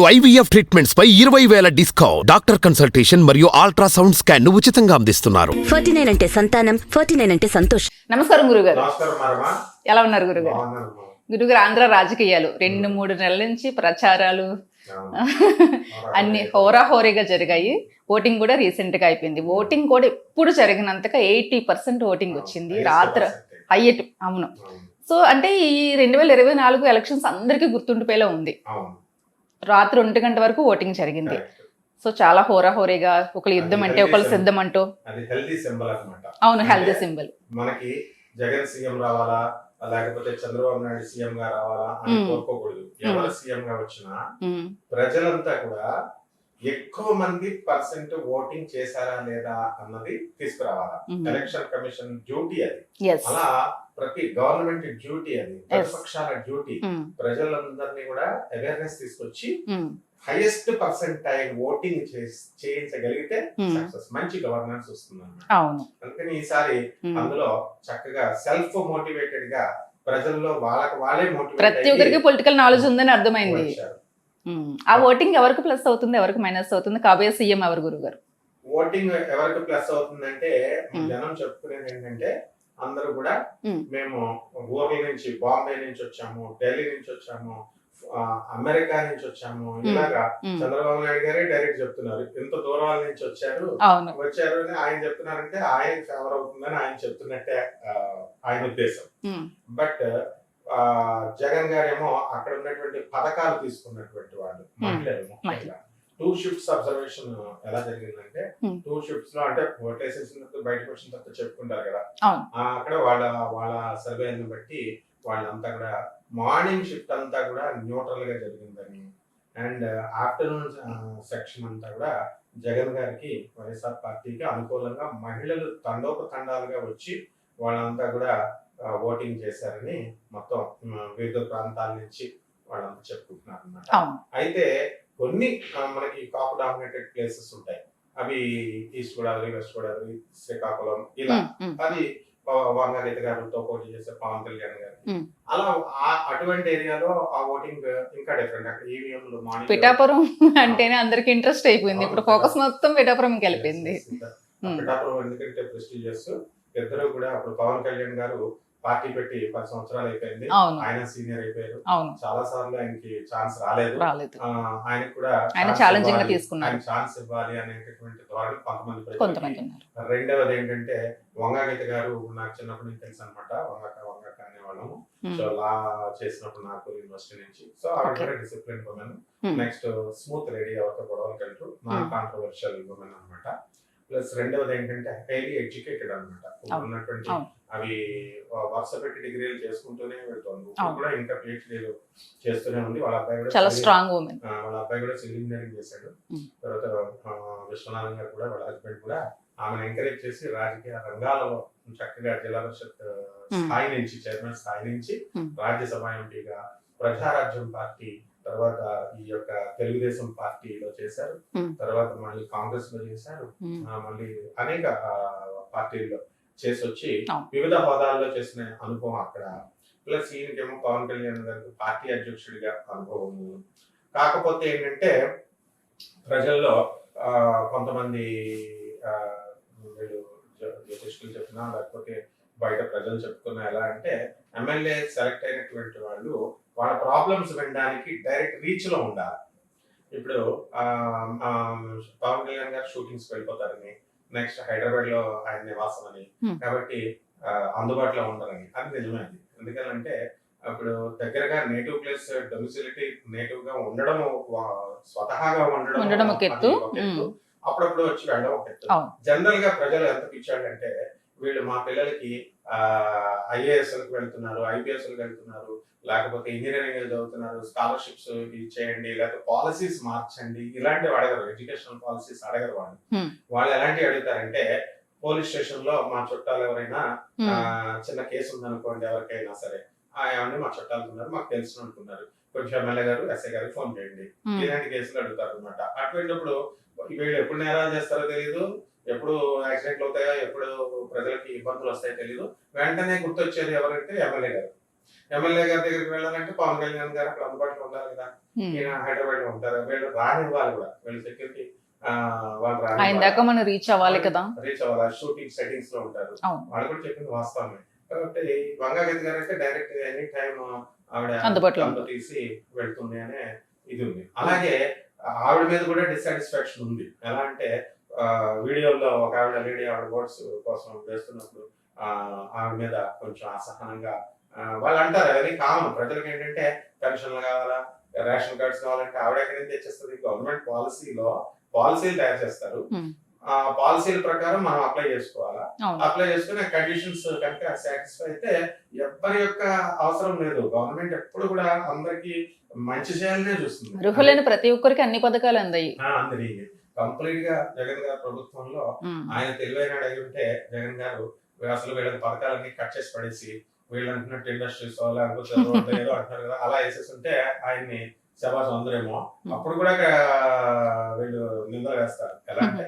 IVF treatments పై ఇరవై వేల డిస్కౌంట్. డాక్టర్ కన్సల్టేషన్ మరియు అల్ట్రాసౌండ్ స్కాన్ను ఉచితంగా అందిస్తున్నారు. ఫార్టీ నైన్ అంటే సంతానం ఫార్టీ నైన్ అంటే సంతోషం. నమస్కారం గురుగారు. ఎలా ఉన్నారు గురుగారు? గురుగారు ఆంధ్ర రాజకీయాలు. రెండు మూడు నెలల నుంచి ప్రచారాలు. అన్ని హోరాహోరీగా జరిగాయి. ఓటింగ్ కూడా రీసెంట్గా అయిపోయింది. ఓటింగ్ కూడా ఎప్పుడు జరిగినంతగా ఎయిటీ పర్సెంట్ ఓటింగ్ వచ్చింది. రాత్రి హైయట్ అవును. సో అంటే ఈ రెండు వేల ఇరవై నాలుగు ఎలక్షన్స్ అందరికీ గుర్తుండిపోయేలా ఉంది. అవును. రాత్రి ఒంటి గంట వరకు ఓటింగ్ జరిగింది. సో చాలా హోరాహోరీగా ఒకళ్ళు యుద్ధం అంటే ఒకళ్ళు సిద్ధం అంటూ అది హెల్దీ సింబల్ అవును అంటే సింబల్ మనకి జగన్ సీఎం రావాలా లేకపోతే చంద్రబాబు నాయుడు సీఎం గా రావాలా అని. కోరుకోకూడదు. ఎవరు సీఎం గా వచ్చినా ప్రజలంతా కూడా ఎక్కువ మంది పర్సెంట్ ఓటింగ్ చేశారా లేదా అన్నది తీసుకురావాలా. ఎలక్షన్ కమిషన్ డ్యూటీ అది. అలా ప్రతి గవర్నమెంట్ డ్యూటీ అది. ప్రతిపక్షాల డ్యూటీ. ప్రజలందరినీ కూడా అవేర్నెస్ తీసుకొచ్చి హైయెస్ట్ పర్సెంటైల్ ఓటింగ్ చేయించగలిగితే. సక్సెస్ మంచి గవర్నెన్స్ వస్తుంది అందుకని ఈసారి. అందులో చక్కగా సెల్ఫ్ మోటివేటెడ్గా ప్రజల్లో వాళ్ళకి వాళ్ళే మోటివేట్ ప్రతి ఒక్కరికి పొలిటికల్ నాలెడ్జ్ ఉందని అర్థమైంది. ఆ ఓటింగ్ ఎవరికి ప్లస్ అవుతుంది ఎవరికి మైనస్ అవుతుంది? కాబోయే సీఎం ఎవరు గురుగారు ఓటింగ్ ఎవరికి ప్లస్ అవుతుందంటే. జనం చెప్పుకునేది ఏంటంటే అందరూ కూడా. మేము ఊర్ల నుంచి బాంబే నుంచి వచ్చాము ఢిల్లీ నుంచి వచ్చాము అమెరికా నుంచి వచ్చాము ఇలాగా చంద్రబాబు నాయుడు గారే డైరెక్ట్ చెప్తున్నారు. ఇంత దూరాల నుంచి వచ్చారు. వచ్చారు అని ఆయన చెప్తున్నారంటే ఆయన ఫేవర్ అవుతుందని ఆయన చెప్తున్నట్టే ఆయన ఉద్దేశం. బట్ జగన్ గారేమో అక్కడ ఉన్నటువంటి పథకాలు తీసుకున్నటువంటి వాళ్ళు మహిళలు టూ షిఫ్ట్స్ అబ్జర్వేషన్ ఎలా జరిగిందంటే Hmm. టూ షిఫ్ట్స్లో అంటే ఓటేసేసిన తర్వాత బయటకు వచ్చిన తర్వాత చెప్పుకుంటారు కదా. అక్కడ వాళ్ళ వాళ్ళ సర్వేలను బట్టి వాళ్ళంతా కూడా మార్నింగ్ షిఫ్ట్ అంతా కూడా న్యూట్రల్గా జరిగిందని. అండ్ ఆఫ్టర్నూన్ సెక్షన్ అంతా కూడా జగన్ గారికి వైఎస్ఆర్ పార్టీకి అనుకూలంగా మహిళలు తండోపతండాలుగా వచ్చి వాళ్ళంతా కూడా ఓటింగ్ చేశారని మొత్తం వివిధ ప్రాంతాల నుంచి వాళ్ళంతా చెప్పుకుంటున్నారు అన్నమాట అవును. అయితే కొన్ని మనకి కాపు డామినేటెడ్ ప్లేసెస్ ఉంటాయి. అవి ఈస్ట్ గోదావరి వెస్ట్ గోదావరి శ్రీకాకుళం ఇలా. అది వంగాగీత గారితో పోటీ చేసే పవన్ కళ్యాణ్ గారు. అలా అటువంటి ఏరియాలో ఆ ఓటింగ్ ఇంకా డిఫరెంట్ అక్కడ ఈవీఎంలు మార్నింగ్ పిఠాపురం అంటేనే అందరికి ఇంట్రెస్ట్ అయిపోయింది. ఇప్పుడు ఫోకస్ మొత్తం పిఠాపురం ఉమ్, పిఠాపురం ఎందుకంటే ప్రెస్టీజియస్ ఇద్దరు కూడా అప్పుడు పవన్ కళ్యాణ్ గారు పార్టీ పెట్టి పది సంవత్సరాలు అయిపోయింది. ఆయన సీనియర్ అయిపోయారు. చాలా సార్లు ఆయనకి ఛాన్స్ రాలేదు. రాలేదు. ఆ, ఆయనకు కూడా ఆయన ఛాలెంజింగ్గా తీసుకున్నారు. ఆయన ఛాన్స్ ఇవ్వాలి అనేటటువంటి ధోరణి కొంతమంది. కొంతమంది ఉన్నారు. రెండవది ఏంటంటే వంగాగీత గారు నాకు చిన్నప్పటి నుంచి తెలుసు అనమాట వంగక వంగక అనేవాళ్ళము సో లా చేసినప్పుడు నాకు యూనివర్సిటీ నుంచి. సో ఆవిడ discipline women Hmm. Next smooth lady ఎవరితో గొడవలకు వెళ్తూ నాన్. కాంట్రవర్షియల్ ఉమెన్ అనమాట ప్లస్ రెండవది ఏంటంటే హైలీ ఎడ్యుకేటెడ్ అనమాట. ఉన్నటువంటి. అవి వరుస పెట్టి డిగ్రీలు చేసుకుంటూనే వెళ్తుంది. కూడా ఇంకా పిహెచ్డీలు చేస్తూనే ఉంది వాళ్ళ అబ్బాయి కూడా చాలా స్ట్రాంగ్ ఉమెన్ వాళ్ళ అబ్బాయి కూడా సివిల్ ఇంజనీరింగ్ చేశాడు. తర్వాత విశ్వనాథన్ గారు కూడా వాళ్ళ హస్బెండ్ కూడా ఆమెను ఎంకరేజ్ చేసి రాజకీయ రంగాలలో చక్కగా జిల్లా పరిషత్. స్థాయి నుంచి చైర్మన్ స్థాయి నుంచి. రాజ్యసభ ఎంపీగా ప్రజారాజ్యం పార్టీ తర్వాత ఈ యొక్క తెలుగుదేశం పార్టీలో చేశారు. తర్వాత మళ్ళీ కాంగ్రెస్లో చేశారు మళ్ళీ అనేక పార్టీల్లో చేసి వచ్చి. వివిధ హోదాల్లో చేసిన అనుభవం అక్కడ. ప్లస్ ఈయనకేమో పవన్ కళ్యాణ్ గారికి పార్టీ అధ్యక్షుడిగా అనుభవము. కాకపోతే ఏంటంటే ప్రజల్లో కొంతమంది వీళ్ళు జ్యోతిష్కులు చెప్పినా లేకపోతే బయట ప్రజలు చెప్పుకున్నా ఎలా అంటే ఎమ్మెల్యే సెలెక్ట్ అయినటువంటి వాళ్ళు వాళ్ళ ప్రాబ్లమ్స్ వినడానికి డైరెక్ట్ రీచ్లో ఉండాలి. ఇప్పుడు పవన్ కళ్యాణ్ గారు షూటింగ్స్ వెళ్ళిపోతారని నెక్స్ట్ హైదరాబాద్లో ఆయన నివాసం అని. కాబట్టి అందుబాటులో ఉండరని అది నిజమే అది. ఎందుకంటే అప్పుడు దగ్గరగా నేటివ్ ప్లేస్ డొమిసిలిటీ నేటివ్గా ఉండడం స్వతహాగా ఉండడం. అప్పుడప్పుడు వచ్చి వెళ్ళడం ఒక. జనరల్గా ప్రజలు ఎంత పిచ్చాడంటే వీళ్ళు మా పిల్లలకి ఐఏఎస్ వెళ్తున్నారు ఐపీఎస్ వెళ్తున్నారు లేకపోతే ఇంజనీరింగ్ చదువుతున్నారు స్కాలర్షిప్స్ ఇచ్చేయండి లేకపోతే పాలసీస్ మార్చండి ఇలాంటివి అడగరు ఎడ్యుకేషనల్ పాలసీస్ అడగరు వాళ్ళు. వాళ్ళు ఎలాంటివి అడుగుతారంటే పోలీస్ స్టేషన్లో మా చుట్టాలు ఎవరైనా చిన్న కేసు ఉందనుకోండి ఎవరికైనా సరే ఆ, ఏమండి మా చుట్టాలు ఉన్నారు మాకు తెలిసిన అనుకున్నారు కొంచెం ఎమ్మెల్యే గారు ఎస్ఐ గారికి ఫోన్ చేయండి. ఇలాంటి కేసులు అడుగుతారు అనమాట అటువంటిప్పుడు వీళ్ళు ఎప్పుడు నేరాలు చేస్తారో తెలియదు ఎప్పుడు యాక్సిడెంట్లు అవుతాయో ఎప్పుడు ప్రజలకి ఇబ్బందులు వస్తాయో తెలియదు వెంటనే గుర్తొచ్చేది ఎవరంటే ఎమ్మెల్యే గారు. ఎమ్మెల్యే గారి దగ్గరికి వెళ్ళాలంటే పవన్ కళ్యాణ్ గారు అక్కడ అందుబాటులో ఉండాలి కదా. ఈయన హైదరాబాద్లో ఉంటారు. వీళ్ళు రానివ్వాలి కూడా. వీళ్ళు సెక్యూరిటీ వాళ్ళు ఆయన దాకా మనం రీచ్ అవ్వాలి కదా. రీచ్ అవ్వాలి. షూటింగ్ సెట్టింగ్స్లో ఉంటారు. వాళ్ళు కూడా చెప్పింది వాస్తవమే. కాబట్టి వంగాగతి గారు అయితే డైరెక్ట్ ఎనీ టైం ఆవిడ అందుబాటులో తీసి వెళ్తుంది అనే ఇది ఉంది. అలాగే ఆవిడ మీద కూడా డిసాటిస్ఫాక్షన్ ఉంది. ఎలా అంటే వీడియోలో ఒక ఆవిడ లేడీ ఆవిడ ఓట్స్ కోసం వేస్తున్నప్పుడు ఆ, ఆవిడ మీద కొంచెం అసహనంగా వాళ్ళు అంటారు అది కామన్. ప్రజలకు ఏంటంటే పెన్షన్లు కావాలా రేషన్ కార్డ్స్ కావాలంటే ఆవిడ ఎక్కడి నుంచి తెచ్చేస్తుంది. గవర్నమెంట్ పాలసీలో పాలసీలు తయారు చేస్తారు. ఆ పాలసీల ప్రకారం మనం అప్లై చేసుకోవాలా? అప్లై చేసుకుని కండిషన్స్ కనుక సాటిస్ఫై అయితే ఎవరి యొక్క అవసరం లేదు. గవర్నమెంట్ ఎప్పుడు కూడా అందరికి మంచి చేయాలనే చూస్తుంది. అర్హులైన ప్రతి ఒక్కరికి అన్ని పథకాలు అందాయి. అందరి కంప్లీట్గా జగన్ గారి ప్రభుత్వంలో. ఆయన తెలివైన అడిగి ఉంటే జగన్ గారు అసలు వీళ్ళకి పథకాలన్నీ కట్ చేసి పడేసి వీళ్ళు అంటున్నట్టు ఇండస్ట్రీస్ లేకపోతే ఏదో అంటున్నారు కదా అలా వేసేసి ఉంటే ఆయన్ని శబాష్ అందరేమో అప్పుడు కూడా వీళ్ళు నిందలు వేస్తారు ఎలా అంటే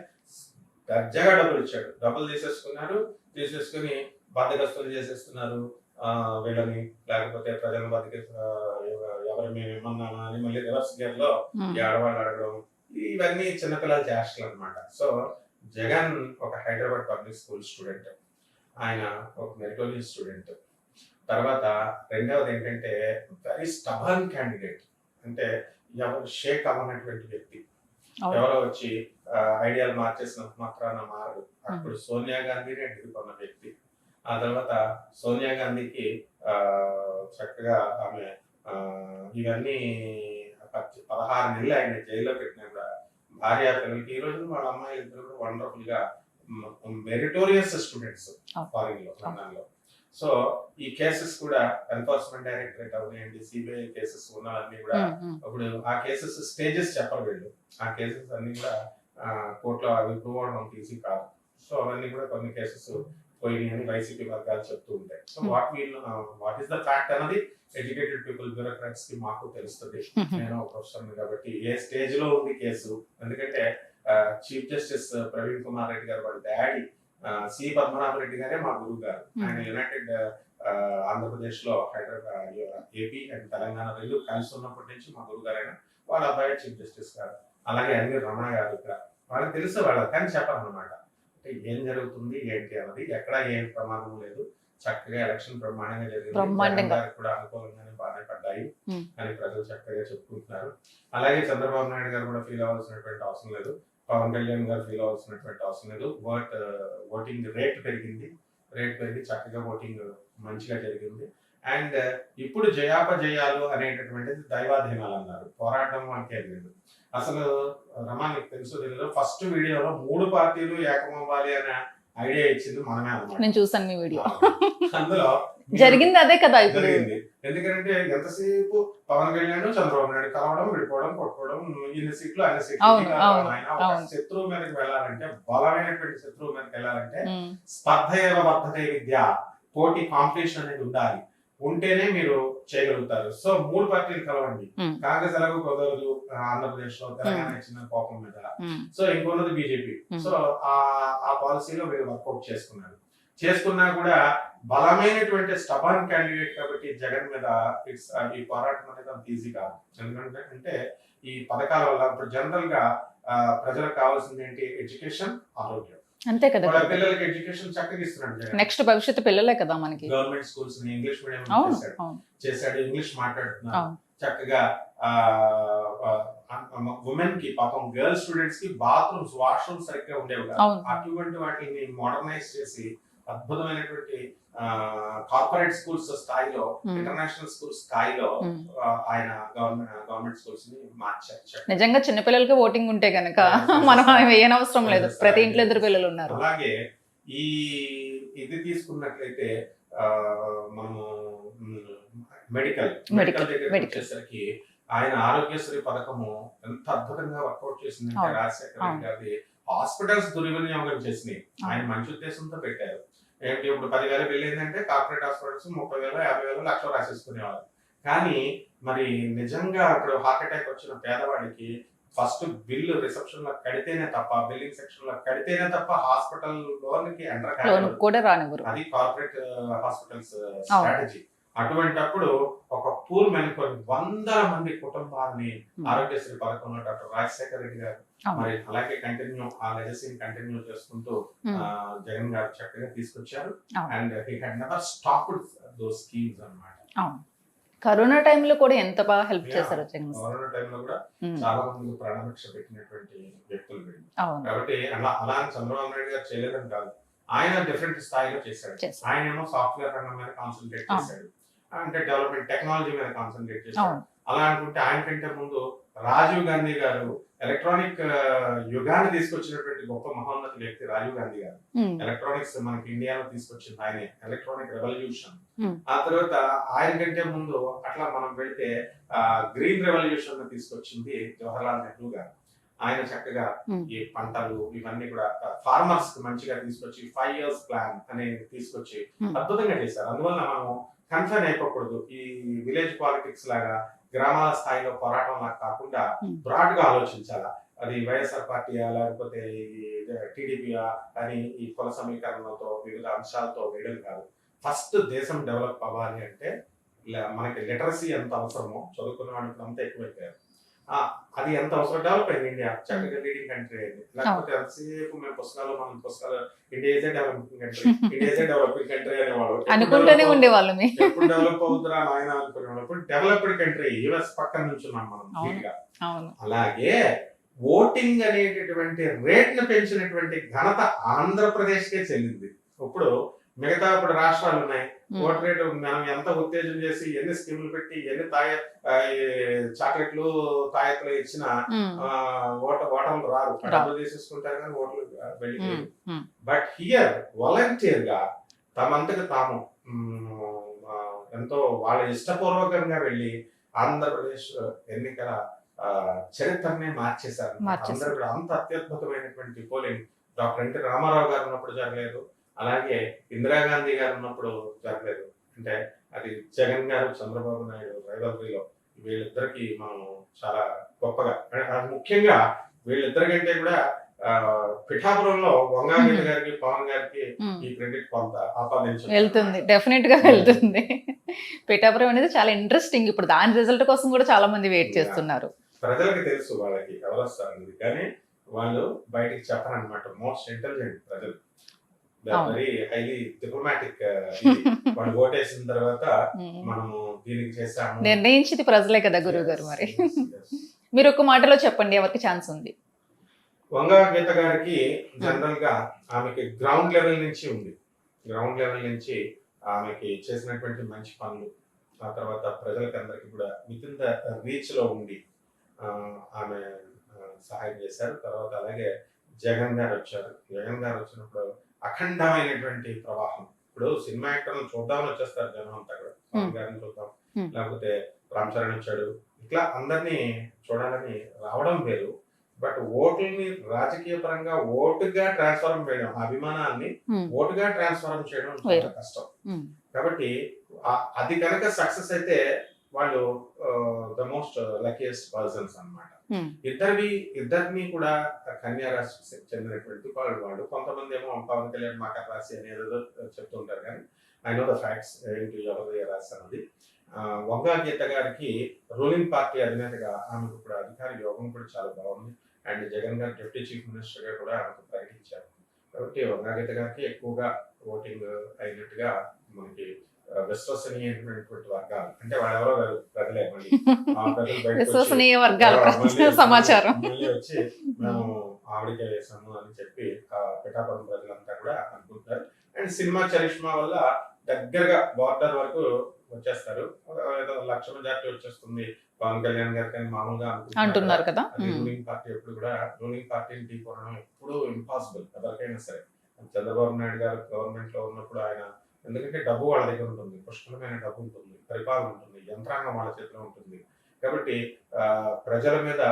దర్జాగా డబ్బులు ఇచ్చాడు. డబ్బులు తీసేసుకున్నారు తీసేసుకుని బద్దగస్తులు చేసేస్తున్నారు. ఆ, వీళ్ళని లేకపోతే ఆ, ఎవ- ఎవరు మేము ఏమన్నామా అని మళ్ళీ రివర్స్ గేర్లో ఆడవాళ్ళు అడగడం ఇవన్నీ చిన్నపిల్లల చేష్టలు అనమాట సో జగన్ ఒక హైదరాబాద్ పబ్లిక్ స్కూల్ స్టూడెంట్. ఆయన ఒక మెరిటోరియస్ స్టూడెంట్. తర్వాత రెండవది ఏంటంటే వెరీ స్టబర్న్ క్యాండిడేట్ అంటే ఎవరు షేక్ అవ్వనటువంటి వ్యక్తి. ఎవరో వచ్చి ఐడియాలు మార్చేసినంత మాత్రాన మారడు అప్పుడు సోనియా గాంధీనే ఎదుర్కొన్న వ్యక్తి. ఆ తర్వాత సోనియా గాంధీకి చక్కగా ఆమె ఇవన్నీ పదహారు నెలలు ఆయన జైల్లో పెట్టినా భార్య పిల్లలకి ఈ రోజు వాళ్ళ అమ్మాయిలు ఇద్దరు కూడా వండర్ఫుల్గా మెరిటోరియస్ స్టూడెంట్స్. ఫారిన్లో లండన్లో సో ఈ కేసెస్ కూడా ఎన్ఫోర్స్మెంట్ డైరెక్టరేట్ అవనివ్వండి సిబిఐ కేసెస్ ఉన్నవన్నీ కూడా. ఇప్పుడు ఆ కేసెస్ స్టేజెస్ చెప్పరు వీళ్ళు ఆ కేసెస్ అన్ని కూడా కోర్టులో అవి ప్రూవ్ అవడం ఈజీ కాదు సో అవన్నీ కూడా కొన్ని కేసెస్ పోయినాయి అని వైసీపీ వర్గాలు చెప్తూ ఉంటాయి so. What we'll what is the fact అన్నది ఎడ్యుకేటెడ్ పీపుల్ బ్యూరోక్రాట్స్కి మాకు తెలుస్తుంది. నేను ప్రొఫెసర్ కాబట్టి ఏ స్టేజ్లో ఉంది కేసు? ఎందుకంటే చీఫ్ జస్టిస్ ప్రవీణ్ కుమార్ రెడ్డి గారు వాళ్ళ డాడీ సి పద్మనాభ రెడ్డి గారే మా గురువు గారు. ఆయన యునైటెడ్ ఆంధ్రప్రదేశ్లో హైదరాబాద్ ఏపీ అండ్ తెలంగాణ రెండు కలిసి ఉన్నప్పటి నుంచి మా గురువు గారు ఆయన వాళ్ళ అబ్బాయి చీఫ్ జస్టిస్ గారు. అలాగే అన్ని రమణ గారు ఇక్కడ. వాళ్ళకి తెలుసు వాళ్ళకి కానీ చెప్పాలన్నమాట అంటే ఏం జరుగుతుంది ఏంటి అన్నది ఎక్కడ ఏం ప్రమాదం లేదు. చక్కగా ఎలక్షన్ బ్రహ్మాండంగా జరిగింది. కూడా అనుకూలంగానే బాగానే పడ్డాయి. అని ప్రజలు చక్కగా చెప్పుకుంటున్నారు. అలాగే చంద్రబాబు నాయుడు గారు కూడా ఫీల్ అవ్వాల్సినటువంటి అవసరం లేదు. పవన్ కళ్యాణ్ గారు ఫీల్ అవ్వాల్సినటువంటి అవసరం లేదు. ఓట్ ఓటింగ్ రేట్ పెరిగింది. రేట్ పెరిగి చక్కగా ఓటింగ్ మంచిగా జరిగింది. అండ్ ఇప్పుడు జయాపజయాలు అనేటటువంటిది దైవాధీనాలు అన్నారు. పోరాటం అంటే లేదు. అసలు రమా నీకు తెలుసు తెలియదు ఫస్ట్ వీడియోలో మూడు పార్టీలు ఏకమవ్వాలి అనే ఐడియా ఇచ్చింది మనమే అన్నమాట. నేను చూసాను మీ వీడియో. అందులో జరిగింది అదే కదా జరిగింది. ఎందుకంటే ఎంతసేపు పవన్ కళ్యాణ్ చంద్రబాబు నాయుడు కలవడం విడిపోవడం కొట్టుకోవడం ఇన్ని సీట్లు సీట్లు ఆయన అవును. శత్రువు మీదకి వెళ్ళాలంటే బలమైనటువంటి శత్రువు మీదకి వెళ్ళాలంటే. స్పర్ధ ఏవ వర్ధతే విద్య పోటీ కాంపిటీషన్ అనేది ఉండాలి. ఉంటేనే మీరు చేయగలుగుతారు. సో మూడు పార్టీలు కలవండి. కాంగ్రెస్ ఎలాగో కుదరదు ఆంధ్రప్రదేశ్లో తెలంగాణ ఇచ్చిన కోపం మీద. So ఇంకొన్నది BJP. సో ఆ ఆ పాలసీలో వీళ్ళు వర్కౌట్ చేసుకున్నారు. చేసుకున్నా కూడా బలమైనటువంటి స్టబాన్ క్యాండిడేట్ కాబట్టి జగన్ మీద ఇట్స్ ఈ పోరాటం అనేది అంత ఈజీ కాదు. ఎందుకంటే అంటే ఈ పథకాల వల్ల ఇప్పుడు జనరల్గా ప్రజలకు కావాల్సింది ఏంటి? ఎడ్యుకేషన్ ఆరోగ్యం. అంతే కదా. పిల్లలకి ఎడ్యుకేషన్ చక్కగా ఇస్తున్నాడు నెక్స్ట్ భవిష్యత్తు పిల్లలే కదా మనకి. గవర్నమెంట్ స్కూల్స్ ఇంగ్లీష్ మీడియం చేశాడు. ఇంగ్లీష్ మాట్లాడుతున్నారు. చక్కగా ఉమెన్కి పాపం గర్ల్ స్టూడెంట్స్కి బాత్రూమ్స్ వాష్రూమ్స్ సరిగ్గా ఉండేవి అటువంటి వాటిని మోడర్నైజ్ చేసి అద్భుతమైనటువంటి కార్పొరేట్ స్కూల్స్ స్థాయిలో. ఇంటర్నేషనల్ స్కూల్స్ స్థాయిలో ఉమ్. ఆ, ఆయన గవర్నమెంట్ స్కూల్స్ని మార్చారు. నిజంగా చిన్నపిల్లలకి ఓటింగ్ ఉంటే గనక మనం వేయనవసరం లేదు ప్రతి ఇంట్లో ఇద్దరు పిల్లలు ఉన్నారు అలాగే ఈ ఇది తీసుకున్నట్లయితే మనము మెడికల్ మెడికల్ దగ్గర. వచ్చేసరికి ఆయన ఆరోగ్యశ్రీ పథకము ఎంత అద్భుతంగా వర్కౌట్ చేసిందంటే రాజశేఖర. రెడ్డి గారిది హాస్పిటల్స్ దుర్వినియోగం చేసినాయి. ఆయన మంచి ఉద్దేశంతో పెట్టారు ఏంటి ఇప్పుడు పదివేలు బిల్ ఏంటంటే కార్పొరేట్ హాస్పిటల్స్ ముప్పై వేలు యాభై వేలు లక్షలు రాసేసుకునేవారు కానీ మరి నిజంగా ఇప్పుడు హార్ట్ అటాక్ వచ్చిన పేదవాడికి ఫస్ట్ బిల్లు రిసెప్షన్లో కడితేనే తప్ప బిల్లింగ్ సెక్షన్లో కడితేనే తప్ప హాస్పిటల్ లోనికి ఎంటర్ కూడా రానివ్వరు. అది కార్పొరేట్ హాస్పిటల్స్ స్ట్రాటజీ అటువంటప్పుడు ఒక పూల్ మెన్ కొన్ని వందల మంది కుటుంబాలని. ఆరోగ్యశ్రీ పథకంలో డాక్టర్ రాజశేఖర రెడ్డి గారు. మరి అలాగే కంటిన్యూ ఆ లెగసీని కంటిన్యూ చేసుకుంటూ జగన్ గారు చక్కగా తీసుకొచ్చారు. And he had never stopped those schemes అన్నమాట కరోనా టైంలో కూడా ఎంత బాగా హెల్ప్ చేశారు జగన్. కరోనా టైంలో కూడా చాలా మంది ప్రాణభిక్ష పెట్టినటువంటి వ్యక్తులు కాబట్టి అలా అలా చంద్రబాబు నాయుడు గారు చేయలేదని కాదు ఆయన డిఫరెంట్ స్థాయిలో చేశాడు చేశారు. ఆయన ఏమో సాఫ్ట్వేర్ రంగం మీద కాన్సన్ట్రేట్. చేశాడు అంటే డెవలప్మెంట్ టెక్నాలజీ మీద కాన్సన్ట్రేట్ అవును. అలా అనుకుంటే ఆయన కంటే ముందు రాజీవ్ గాంధీ గారు ఎలక్ట్రానిక్ యుగాన్ని తీసుకొచ్చినటువంటి గొప్ప మహోన్నత వ్యక్తి రాజీవ్ గాంధీ గారు. ఎలక్ట్రానిక్స్ మనకి ఇండియాలో తీసుకొచ్చింది ఆయనే ఎలక్ట్రానిక్ రెవల్యూషన్. ఆ తర్వాత ఆయన కంటే ముందు అట్లా మనం వెళ్తే గ్రీన్ రెవల్యూషన్ తీసుకొచ్చింది జవహర్లాల్ నెహ్రూ గారు. ఆయన చక్కగా. ఈ పంటలు ఇవన్నీ కూడా ఫార్మర్స్ మంచిగా తీసుకొచ్చి ఫైవ్ ఇయర్స్ ప్లాన్ అనేది తీసుకొచ్చి. అద్భుతంగా చేశారు. అందువల్ల మనం కన్ఫర్న్ అయిపోకూడదు. ఈ విలేజ్ పాలిటిక్స్ లాగా గ్రామాల స్థాయిలో పోరాటం లాగా కాకుండా Hmm. బ్రాడ్గా ఆలోచించాలా? అది వైఎస్ఆర్ పార్టీయా లేకపోతే టీడీపీయా అని ఈ కుల సమీకరణలతో వివిధ అంశాలతో వేయడం కాదు. ఫస్ట్ దేశం డెవలప్ అవ్వాలి అంటే మనకి లిటరసీ ఎంత అవసరమో చదువుకున్న వాళ్ళకి అంత ఎక్కువైపోయారు. అది ఎంత అవసరం? డెవలప్ అయింది ఇండియా. చక్కగా లీడింగ్ కంట్రీ అయింది. లేకపోతే ఎంతసేపు మేము పుస్తకాలు మన పుస్తకాలు India developing country India developing country అనేవాళ్ళు. అనుకుంటూనే ఉండేవాళ్ళు ఎప్పుడు డెవలప్ అవుతురా ఆయన అనుకునేవాళ్ళు ఇప్పుడు డెవలప్డ్ కంట్రీ యుఎస్ పక్కన నుంచున్నాం మనం అలాగే ఓటింగ్ అనేటటువంటి రేట్ను పెంచినటువంటి ఘనత ఆంధ్రప్రదేశ్ కే చెల్లింది ఇప్పుడు మిగతా ఇప్పుడు రాష్ట్రాలు ఉన్నాయి. ఉమ్, ఓటు రేటు మనం ఎంత ఉత్తేజం చేసి ఎన్ని స్కీములు పెట్టి ఎన్ని తాయ చాక్లెట్లు తాయెత్తులు ఇచ్చినా ఓట ఓటర్లు రారు. డబ్బులు తీసేసుకుంటారు కానీ ఓట్లు వెళ్ళి బట్ హియర్ వాలంటీర్గా తమంతకు తాము ఎంతో వాళ్ళ ఇష్టపూర్వకంగా వెళ్ళి ఆంధ్రప్రదేశ్ ఎన్నికల చరిత్రనే మార్చేశారు. మార్చేశారు. అందరూ కూడా అంత అత్యద్భుతమైనటువంటి పోలింగ్ డాక్టర్ ఎన్టీ రామారావు గారు ఉన్నప్పుడు జరగలేదు. అలాగే ఇందిరాగాంధీ గారు ఉన్నప్పుడు జరగలేదు. అంటే అది జగన్ గారు చంద్రబాబు నాయుడు రైవల్రీలో వీళ్ళిద్దరికి మనం చాలా గొప్పగా ముఖ్యంగా వీళ్ళిద్దరి కంటే కూడా పిఠాపురంలో వంగాగీత గారికి పవన్ గారికి. ఈ క్రెడిట్ కొంత ఆపాదించు వెళ్తుంది. డెఫినెట్గా వెళ్తుంది. పిఠాపురం అనేది చాలా ఇంట్రెస్టింగ్ ఇప్పుడు దాని రిజల్ట్ కోసం కూడా చాలా మంది వెయిట్ చేస్తున్నారు. ప్రజలకు తెలుసు వాళ్ళకి ఎవరు వస్తారనేది. కానీ వాళ్ళు బయటికి చెప్పరన్నమాట. మోస్ట్ ఇంటెలిజెంట్ ప్రజలు. వెరీ హైలీ డిప్లొమాటిక్ వాళ్ళు ఓటేసిన తర్వాత. మనము దీనికి చేసాము నిర్ణయించింది ప్రజలే కదా గురువు గారు మరి. మీరు ఒక మాటలో చెప్పండి ఎవరికి ఛాన్స్ ఉంది? వంగా గీత గారికి జనరల్గా ఆమెకి గ్రౌండ్ లెవెల్ నుంచి ఉంది. గ్రౌండ్ లెవెల్ నుంచి ఆమెకి చేసినటువంటి మంచి పనులు ఆ తర్వాత ప్రజలకి అందరికి కూడా విత్ ఇన్ ద రీచ్లో ఉండి ఆమె సహాయం చేశారు. తర్వాత అలాగే జగన్ గారు వచ్చారు. జగన్ గారు వచ్చినప్పుడు అఖండమైనటువంటి ప్రవాహం. ఇప్పుడు సినిమా యాక్టర్లు చూద్దామని వచ్చేస్తారు జనం అంతా కూడా. గారిని చూద్దాం. లేకపోతే రామ్ చరణ్ వచ్చాడు. ఇట్లా అందరినీ చూడాలని రావడం వేరు. బట్ ఓట్లని రాజకీయ పరంగా ఓటుగా ట్రాన్స్ఫార్మ్ చేయడం అభిమానాన్ని ఓటుగా ట్రాన్స్ఫార్మ్ చేయడం చాలా. కష్టం. కాబట్టి అది కనుక సక్సెస్ అయితే వాళ్ళు ద మోస్ట్ లక్కీయెస్ట్ పర్సన్స్ అన్నమాట. ఉమ్, ఇద్దరివి ఇద్దరిని కూడా కన్యా రాశికి చెందినటువంటి వాళ్ళు వాళ్ళు. కొంతమంది ఏమో పవన్ కళ్యాణ్ మకర రాశి అనేది చెప్తుంటారు కానీ ఐ నో ద ఫ్యాక్ట్స్ ఏంటి ఎవరి రాశి అన్నది. వంగా గీత గారికి రూలింగ్ పార్టీ అధినేతగా ఆమెకు కూడా అధికార యోగం కూడా చాలా బాగుంది. అండ్ జగన్ గారు డిప్యూటీ చీఫ్ మినిస్టర్గా కూడా ఆమెకు ప్రకటించారు. కాబట్టి వంగా గీత గారికి ఎక్కువగా ఓటింగ్ అయినట్టుగా మనకి విశ్వసనీయమైనటువంటి వర్గాలు. అంటే వాళ్ళెవరో కాదు ప్రజలే మళ్ళీ. విశ్వసనీయ వర్గాల సమాచారం. మళ్ళీ వచ్చి మేము ఆవిడకే వేసాము అని చెప్పి ఆ పిఠాపురం ప్రజలంతా కూడా అనుకుంటారు. అండ్ సినిమా చరిష్మా వల్ల దగ్గరగా బార్డర్ వరకు వచ్చేస్తారు. లక్ష మెజార్టీ వచ్చేస్తుంది. పవన్ కళ్యాణ్ గారికి అని మామూలుగా అంటున్నారు కదా. రూలింగ్ పార్టీ ఎప్పుడు కూడా రూలింగ్ పార్టీని ఢీకొనడం ఎప్పుడూ ఇంపాసిబుల్ ఎవరికైనా సరే. చంద్రబాబు నాయుడు గారు గవర్నమెంట్లో ఉన్నప్పుడు ఆయన ఎందుకంటే డబ్బు వాళ్ళ దగ్గర ఉంటుంది పుష్కలమైన డబ్బు ఉంటుంది పరిపాలన ఉంటుంది యంత్రాంగం వాళ్ళ చేతిలో ఉంటుంది. కాబట్టి ఆ, ప్రజల మీద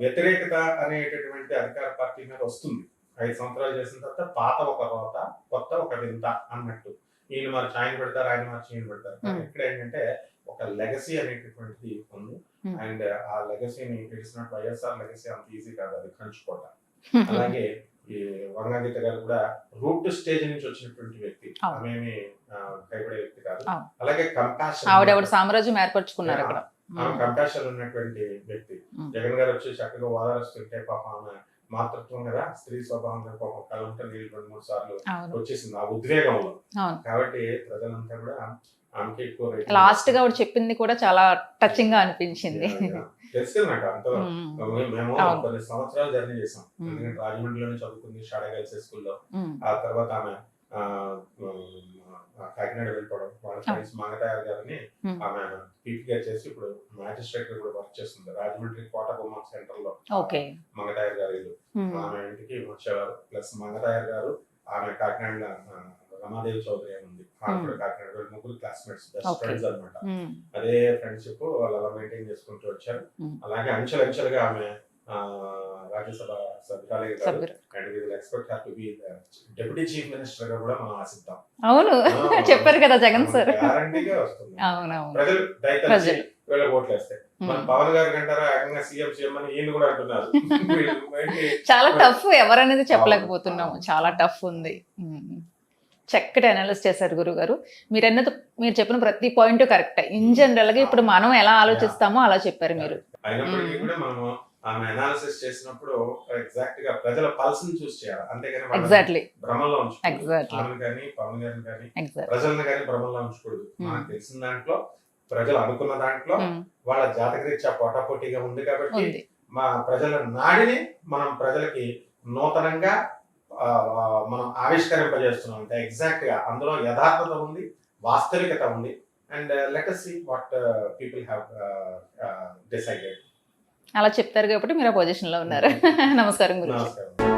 వ్యతిరేకత అనేటటువంటి అధికార పార్టీ మీద వస్తుంది. ఐదు సంవత్సరాలు చేసిన తర్వాత పాత ఒక రోత కొత్త ఒక వింత అన్నట్టు. ఈయన మార్చి ఆయన పెడతారు ఆయన మార్చి ఈయన పెడతారు. ఇక్కడ ఏంటంటే ఒక లెగసీ అనేటటువంటిది ఉంది. అండ్ ఆ లెగసీని ఇట్స్ నాట్ వైఎస్ఆర్ లెగసీ అంత ఈజీ కాదు అది కంచుకోవడం అలాగే ఈ వంగాగీత గారు కూడా రూట్ స్టేజ్ నుంచి వచ్చినటువంటి వ్యక్తి. అవును. ఆమె ఏమి, ఆ, భయపడే వ్యక్తి కాదు. అలాగే కంపాషన్ ఆవిడ సామ్రాజ్యం ఏర్పరచుకున్నారు అక్కడ. కంపాషన్ ఉన్నటువంటి వ్యక్తి. జగన్ గారు వచ్చి చక్కగా ఓదారుస్తుంటే పాపం ఆమె మాతృత్వం కదా స్త్రీ స్వభావం కదా పాపం కలంట నీళ్ళు రెండు మూడు సార్లు వచ్చేసింది ఆ ఉద్వేగంలో. కాబట్టి ప్రజలంతా కూడా ఆమెకి ఎక్కువ లాస్ట్గా చెప్పింది కూడా చాలా టచింగ్గా అనిపించింది. తెలుసు నాకు అంత. మేము-. కొన్ని సంవత్సరాలు జర్నీ చేసాం. ఎందుకంటే రాజమండ్రిలోనే చదువుకుంది షాడా గర్ల్స్ స్కూల్లో. ఆ తర్వాత ఆమె కాకినాడ వెళ్ళిపోవడం వాళ్ళ ఫ్రెండ్స్ మంగతాయారు గారిని. ఆమె పీపీగా చేసి ఇప్పుడు మ్యాజిస్ట్రేట్ కూడా వర్క్ చేస్తుంది రాజమండ్రి కోట బొమ్మ సెంటర్లో మంగతాయర్ గారు. ఆమె ఇంటికి వచ్చేవారు ప్లస్ మంగతాయర్ గారు ఆమె కాకినాడ రమాదేవి చౌదరి అని ఉంది ఆమె కూడా కాకినాడ వీళ్ళు ముగ్గురు క్లాస్మేట్స్ బెస్ట్. ఫ్రెండ్స్ అన్నమాట ఉమ్. అదే ఫ్రెండ్షిప్ వాళ్ళు అలా మెయింటైన్ చేసుకుంటూ వచ్చారు Hmm. అలాగే అంచెలంచెలుగా ఆమె ఆ, రాజ్యసభ సభ్యురాలు సభ్యులు. And will expect have to be deputy chief మినిస్టర్గా కూడా మనం ఆశిద్దాం అవును చెప్పారు కదా జగన్ సార్ గ్యారంటీగా వస్తుంది ప్రజలు ప్రజలు. వీళ్ళ ఓట్లు వేస్తాయి మన. పవన్ గారి కంటారా ఏకంగా సీఎం సీఎం అని ఈయన కూడా అంటున్నారు? చాలా టఫ్ ఎవరనేది చెప్పలేకపోతున్నాము. చాలా టఫ్ ఉంది. చక్కటి అనలిస్ట్ చేశారు గురుగారు. మీరు అన్నది మీరు చెప్పిన ప్రతి పాయింట్ కరెక్ట్ ఇన్ జనరల్గా ఇప్పుడు మనం ఎలా ఆలోచిస్తామో అలా చెప్పారు మీరు. అయినప్పటికీ మ్మ్. కూడా మనము ఆమె అనాలిసిస్ చేసినప్పుడు ఎగ్జాక్ట్గా ప్రజల పల్స్ని చూసి చేయాలి. అంతేగాని ఎగ్జాక్ట్లీ భ్రమంలో. ఆమెను కానీ పవన్ గారిని కానీ ప్రజలను కానీ భ్రమంలో ఉంచకూడదు. మ్మ్. మనకు తెలిసిన దాంట్లో ప్రజలు అనుకున్న దాంట్లో వాళ్ళ జాతకరీత్యా పోటాపోటీగా ఉంది కాబట్టి ఉంది. మా ప్రజల నాడిని మనం ప్రజలకి నూతనంగా మనం ఆవిష్కరింపజేస్తున్నాం అంటే ఎగ్జాక్ట్గా అందులో యథార్థత ఉంది వాస్తవికత ఉంది and let see what people have decided అలా చెప్తారు కాబట్టి మీరు ఆ పొజిషన్లో ఉన్నారు. నమస్కారం గురు నమస్కారం.